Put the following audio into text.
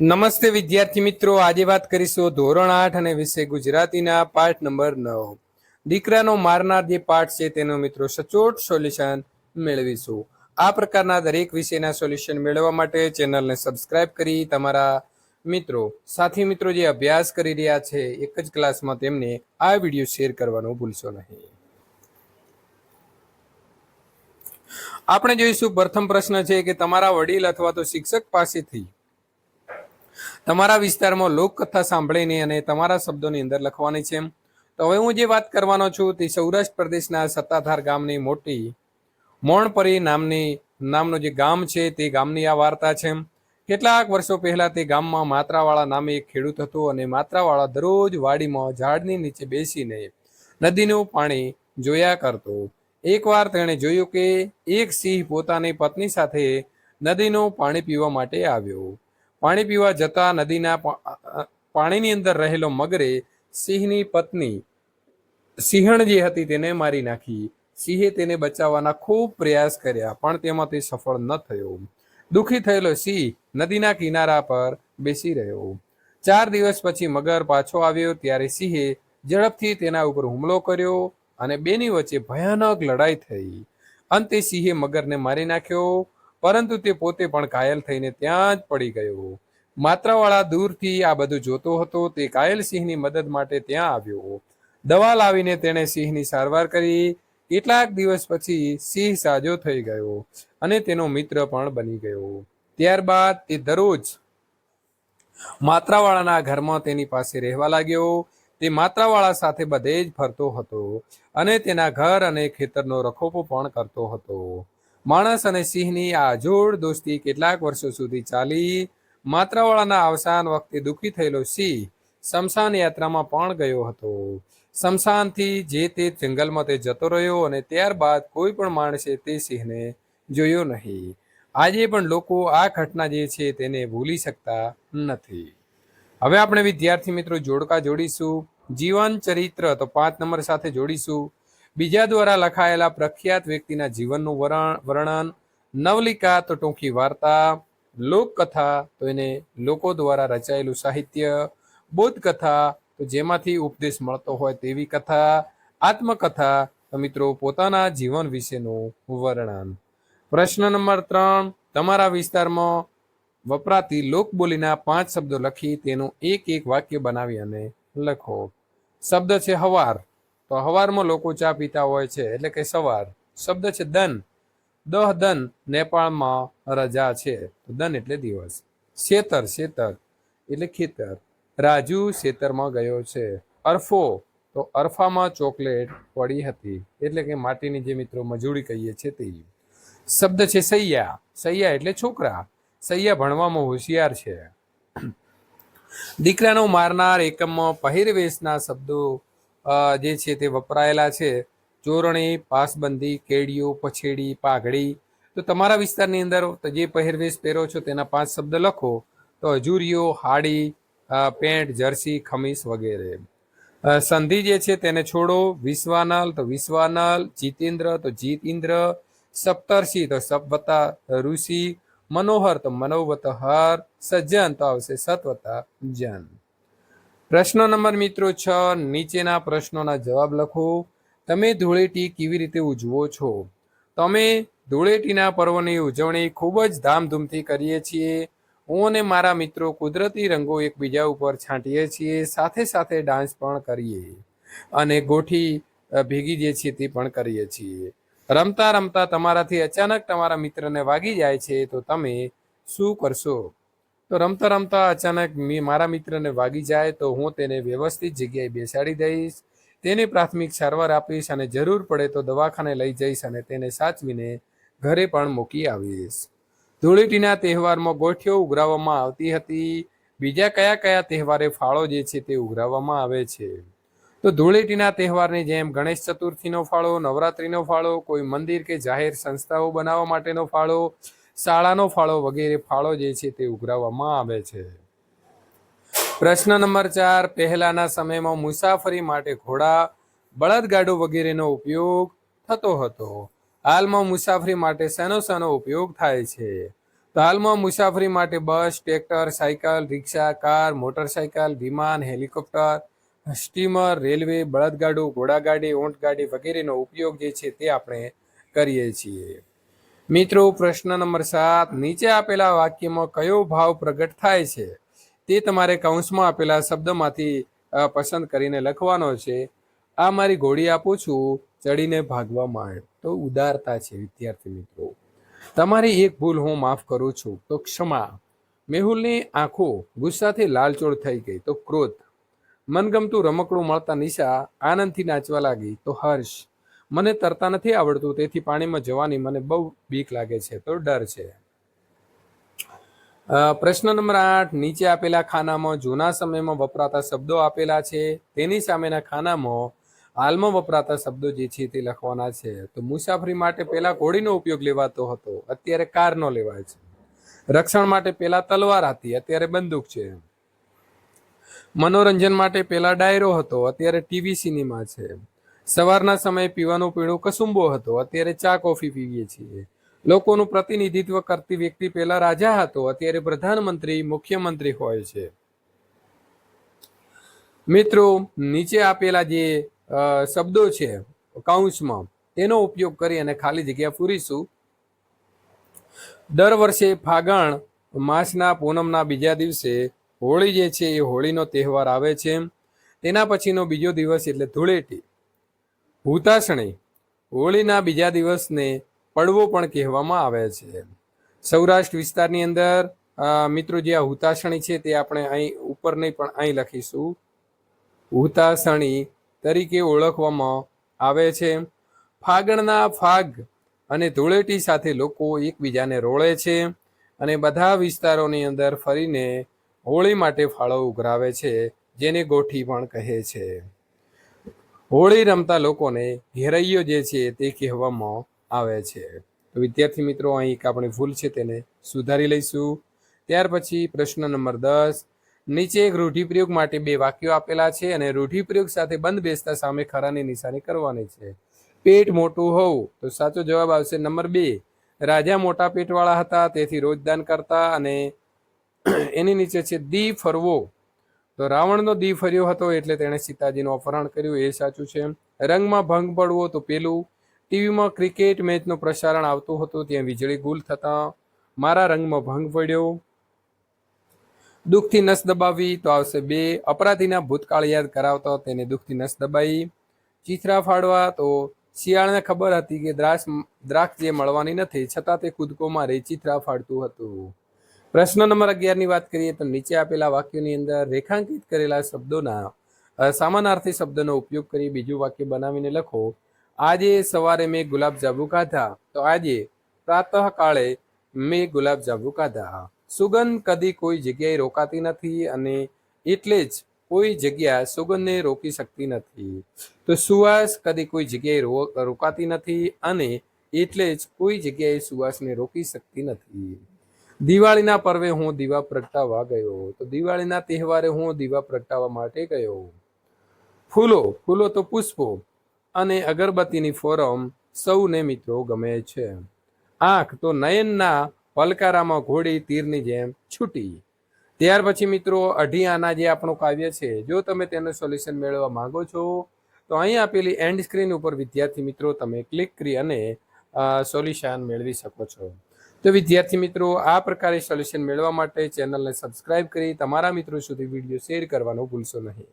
નમસ્તે વિદ્યાર્થી મિત્રો. આજે વાત કરીશું ધોરણ આઠ અને વિષય ગુજરાતીના પાઠ નંબર નવ. દીકરાનો મારનાર જે પાઠ છે તેનો મિત્રો સચોટ સોલ્યુશન મેળવીશું. આ પ્રકારના દરેક વિષયના સોલ્યુશન મેળવવા માટે ચેનલને સબસ્ક્રાઇબ કરી તમારા મિત્રો, સાથી મિત્રો જે અભ્યાસ કરી રહ્યા છે, એક જ ક્લાસમાં તેમને આ વીડિયો શેર કરવાનું ભૂલશો નહીં. આપણે જોઈશું, પ્રથમ પ્રશ્ન છે કે તમારા વડીલ અથવા તો શિક્ષક પાસેથી તમારા વિસ્તારમાં લોકકથા સાંભળીને અને તમારા શબ્દોની અંદર લખવાની છે. તો હવે હું જે વાત કરવાનો છું તે સૌરાષ્ટ્ર પ્રદેશના સત્તાધાર ગામની મોટી મોણપરી નામની, નામનું જે ગામ છે તે ગામની આ વાર્તા છે. કેટલાક વર્ષો પહેલા તે ગામમાં માત્રાવાળા નામે એક ખેડૂત હતો અને માત્રાવાળા દરરોજ વાડીમાં ઝાડની નીચે બેસીને નદીનું પાણી જોયા કરતો. એકવાર તેણે જોયું કે એક સિંહ પોતાની પત્ની સાથે નદીનું પાણી પીવા માટે આવ્યો. પાણી પીવા જતા નદીના પાણીની અંદર રહેલો મગરે સિંહની પત્ની સિંહણ જે હતી તેને મારી નાખી. સિંહે તેને બચાવવાના ખૂબ પ્રયાસ કર્યા, પણ તેમાં તે સફળ ન થયો. દુઃખી થયેલો સિંહ નદીના કિનારા પર બેસી રહ્યો. ચાર દિવસ પછી મગર પાછો આવ્યો, ત્યારે સિંહે ઝડપથી તેના ઉપર હુમલો કર્યો અને બેની વચ્ચે ભયાનક લડાઈ થઈ. અંતે સિંહે મગરને મારી નાખ્યો. પરંતુ તે પોતે પણ ઘાયલ થઈને ત્યાં જ પડી ગયો. માત્રાવાળા દૂરથી આ બધું જોતો હતો, તે કાયલ સિંહની મદદ માટે ત્યાં આવ્યો. દવા લાવીને તેણે સિંહની સારવાર કરી. કેટલાક દિવસ પછી સિંહ સાજો થઈ ગયો અને તેનો મિત્ર પણ બની ગયો. ત્યારબાદ તે દરરોજ માત્રાવાળાના ઘરમાં તેની પાસે રહેવા લાગ્યો. તે માત્રાવાળા સાથે બધે જ ફરતો હતો અને તેના ઘર અને ખેતરનો રખોપો પણ કરતો હતો. માણસ અને સિંહની આ જોડ દોસ્તી કેટલાક વર્ષો સુધી ચાલી. માત્રાવાળાના અવસાન વખતે દુઃખી થયેલો સિંહ શમશાન યાત્રામાં પણ ગયો હતો. શમશાનથી જે તે જંગલમાં તે જતો રહ્યો અને ત્યારબાદ કોઈ પણ માણસે તે સિંહને જોયો નહીં. આજે પણ લોકો આ ઘટના જે છે તેને ભૂલી શકતા નથી. હવે આપણે વિદ્યાર્થી મિત્રો જોડકા જોડીશું. જીવન ચરિત્ર તો પાંચ નંબર સાથે જોડીશું. બીજા દ્વારા લખાયેલા પ્રખ્યાત વ્યક્તિના જીવનનું વરણ, વર્ણન, નવલિકા તો ટૂંકી વાર્તા, લોકકથા તો એને લોકો દ્વારા રચાયેલું સાહિત્ય, બોધકથા તો જેમાંથી ઉપદેશ મળતો હોય તેવી કથા, આત્મકથા તો મિત્રો પોતાના જીવન વિશેનું વર્ણન. પ્રશ્ન નંબર ત્રણ, તમારા વિસ્તારમાં વપરાતી લોકબોલીના પાંચ શબ્દો લખી તેનું એક એક વાક્ય બનાવી અને લખો. શબ્દ છે હવાર. તો હવારમાં લોકો ચા પીતા હોય છે, એટલે કે સવાર. શબ્દ છે દન. દહ દન નેપાળમાં રજા છે. તો દન એટલે દિવસ. શેતર શેતર. એટલે ખેતર. રાજુ શેતરમાં ગયો છે. અરફો. તો અરફામાં ચોકલેટ પડી હતી. એટલે કે માટીની જે મિત્રો મજૂરી કહીએ છીએ તે. શબ્દ છે સૈયા. સૈયા એટલે છોકરા. સૈયા ભણવામાં હોશિયાર છે. દીકરાનો મારનાર એકમમાં પહેરવેશના શબ્દો જે છે તે વપરાયેલા છે. ચોરણી, પાસબંધી, કેડીઓ, પછેડી, પાઘડી. તો તમારા વિસ્તારની અંદર જે પહેરવેશ પહેરો છો તેના પાંચ શબ્દ લખો. તો હજુરીઓ, હાડી પેન્ટ, જર્સી, ખમીસ વગેરે. સંધિ જે છે તેને છોડો. વિશ્વાનલ તો વિશ્વાનલ. જીતેન્દ્ર તો જીત ઇન્દ્ર સપ્તર્ષિ તો સપવતા ઋષિ. મનોહર તો મનોવત હર સજ્જન તો આવશે સત્વતા જન. પ્રશ્ન નંબર મિત્રો છ, નીચેના પ્રશ્નોના જવાબ લખો. તમે ધૂળેટી કેવી રીતે ઉજવો છો? તમે ધૂળેટીના પર્વની ઉજવણી ખૂબ જ ધામધૂમથી કરીએ છીએ. હું અને મારા મિત્રો કુદરતી રંગો એકબીજા ઉપર છાંટીએ છીએ, સાથે સાથે ડાન્સ પણ કરીએ અને ગોઠી ભેગી જે છીએ તે પણ કરીએ છીએ. રમતા રમતા તમારાથી અચાનક તમારા મિત્રને વાગી જાય છે, તો તમે શું કરશો? તો રમતા રમતા અચાનક મારા મિત્રને વાગી જાય તો હું તેને વ્યવસ્થિત જગ્યાએ બેસાડી દઈશ. તેને પ્રાથમિક સારવાર આપીશ અને જરૂર પડે તો દવાખાને લઈ જઈશ અને તેને સાચવીને ઘરે પણ મૂકી આવીશ. ધૂળેટીના તહેવારમાં ગોઠીઓ ઉઘરાવવામાં આવતી હતી. બીજા કયા કયા તહેવારે ફાળો જે છે તે ઉઘરાવવામાં આવે છે? તો ધૂળેટીના તહેવારની જેમ ગણેશ ચતુર્થીનો ફાળો, નવરાત્રીનો ફાળો, કોઈ મંદિર કે જાહેર સંસ્થાઓ બનાવવા માટેનો ફાળો શાળાનો ફાળો વગેરે ફાળો જે છે તે ઉઘરાવવામાં આવે છે. પ્રશ્ન નંબર ચાર, પહેલાના સમયમાં મુસાફરી માટે ઘોડા, બળદગાડો વગેરેનો ઉપયોગ થતો હતો. હાલમાં મુસાફરી માટે શેનો શેનો ઉપયોગ થાય છે? તો હાલમાં મુસાફરી માટે bus, tractor, cycle, rickshaw, car, motorcycle, વિમાન, હેલિકોપ્ટર, સ્ટીમર, રેલવે, બળદગાડું, ઘોડાગાડી, ઊંટગાડી વગેરેનો ઉપયોગ જે છે તે આપણે કરીએ છીએ. મિત્રો, પ્રશ્ન નંબર સાત. નીચે આપેલા વાક્યમાં કયો ભાવ પ્રગટ થાય છે? તે તમારે કૌંસમાં આપેલા શબ્દમાંથી પસંદ કરીને લખવાનો છે. આ મારી ઘોડી આપું છું, ચડીને ભાગવા માંડ. તો ઉદારતા છે, વિદ્યાર્થી મિત્રો. તમારી એક ભૂલ હું માફ કરું છું. તો ક્ષમા. મેહુલની આંખો ગુસ્સાથી લાલચોળ થઈ ગઈ. તો ક્રોધ. મનગમતું રમકડું મળતા નિશા, આનંદથી નાચવા લાગી. તો હર્ષ. મને તરતા નથી આવડતું, તેથી પાણીમાં જવાની મને બહુ બીક લાગે છે, તો ડર છે. પ્રશ્ન નંબર આઠ, નીચે આપેલા ખાનામાં જૂના સમયમાં વપરાતા શબ્દો આપેલા છે, તેની સામેના ખાનામાં હાલમાં વપરાતા શબ્દો જે છે તે લખવાના છે. તો મુસાફરી માટે પહેલા ઘોડીનો ઉપયોગ લેવાતો હતો, અત્યારે કારનો લેવાય છે. રક્ષણ માટે પહેલા તલવાર હતી, અત્યારે બંદૂક છે. મનોરંજન માટે પહેલા ડાયરો હતો, અત્યારે ટીવી સિનેમા છે. સવારના સમયે પીવાનું પીણું કસુંબો હતો. અત્યારે ચા, કોફી પીવીએ છીએ. લોકોનું પ્રતિનિધિત્વ કરતી વ્યક્તિ પહેલા રાજા હતો. અત્યારે પ્રધાનમંત્રી, મુખ્યમંત્રી હોય છે. મિત્રો, નીચે આપેલા જે શબ્દો છે, કૌંસમાં, તેનો ઉપયોગ કરી અને ખાલી જગ્યા પૂરીશું. દર વર્ષે ફાગણ માસના પૂનમના બીજા દિવસે હોળી જે છે એ હોળીનો તહેવાર આવે છે. તેના પછીનો બીજો દિવસ એટલે ધૂળેટી. હુતાશણી હોળીના બીજા દિવસને પડવો પણ કહેવામાં આવે છે. સૌરાષ્ટ્ર વિસ્તારની અંદર મિત્રો જે આ હુતાશણી છે તે આપણે અહીં ઉપર નહીં પણ અહીં લખીશું. હુતાશણી તરીકે ઓળખવામાં આવે છે. ફાગણના ફાગ અને ધૂળેટી સાથે લોકો એકબીજાને રોળે છે અને બધા વિસ્તારોની અંદર ફરીને હોળી માટે ફાળો ઉઘરાવે છે, જેને ગોઠી પણ કહે છે. હોળી રમતા લોકોને હેરૈયો જે છે તે કહેવામાં આવે છે. તો વિદ્યાર્થી મિત્રો, અહીં એક આપણી ભૂલ છે તેને સુધારી લઈશું. ત્યાર પછી પ્રશ્ન નંબર દસ. નીચે એક રૂઢિપ્રયોગ માટે બે વાક્યો આપેલા છે અને રૂઢિપ્રયોગ સાથે બંધ બેસતા સામે ખરાની નિશાની કરવાની છે. પેટ મોટું હોવું તો સાચો જવાબ આવશે નંબર બે. રાજા મોટા પેટવાળા હતા, તેથી રોજદાન કરતા અને એની નીચે છે દી ફરવો. તો રાવણનો દી ફર્યો હતો એટલે તેણે સીતાજીનું અપહરણ કર્યું, એ સાચું છે. રંગમાં ભંગ પડવો તો પેલું. ટીવીમાં ક્રિકેટ મેચનું પ્રસારણ આવતું હતું, ત્યાં વીજળી ગુલ થતા. મારા રંગમાં ભંગ પડ્યો. દુઃખથી નસ દબાવી તો આવશે બે. અપરાધીના ભૂતકાળ યાદ કરાવતો તેને દુઃખથી નસ દબાઈ. ચીથરા ફાડવા તો શિયાળને ખબર હતી કે દ્રાસ દ્રાક્ષ જે મળવાની નથી, છતાં તે કૂદકોમાં મારી ચીથરા ફાડતું હતું. પ્રશ્ન નંબર અગિયારની વાત કરીએ તો નીચે આપેલા વાક્યોની અંદર રેખાંકિત કરેલા શબ્દોના સામાનાર્થી શબ્દનો ઉપયોગ કરી બીજું વાક્ય બનાવીને લખો. આજે સવારે મેં ગુલાબજાંબુ ખાધા તો આજે પ્રાતઃ કાળે મેં ગુલાબજાંબુ ખાધા સુગંધ કદી કોઈ જગ્યાએ રોકાતી નથી અને એટલે જ કોઈ જગ્યા સુગંધને રોકી શકતી નથી. તો સુવાસ કદી કોઈ જગ્યાએ રોકાતી નથી અને એટલે જ કોઈ જગ્યાએ સુવાસને રોકી શકતી નથી. દિવાળીના પર્વે હું દીવા પ્રગટાવવા ગયો. તો દિવાળીના તહેવારે હું દીવા પ્રગટાવવા માટે ગયો. ફૂલો ફૂલો તો પુષ્પો અને અગરબત્તીની ફોરમ સૌને મિત્રો ગમે છે. આંખ તો નયનના પલકારામાં ઘોડી તીરની જેમ છૂટી. ત્યાર પછી મિત્રો અઢી આના જે આપણું કાવ્ય છે, જો તમે તેનું સોલ્યુશન મેળવવા માંગો છો, તો અહીં આપેલી એન્ડ સ્ક્રીન ઉપર વિદ્યાર્થી મિત્રો, તમે ક્લિક કરી અને સોલ્યુશન મેળવી શકો છો. તો વિદ્યાર્થી મિત્રો, આ પ્રકારે સોલ્યુશન મેળવવા માટે ચેનલને સબસ્ક્રાઇબ કરી તમારા મિત્રો સુધી વીડિયો શેર કરવાનું ભૂલશો નહીં.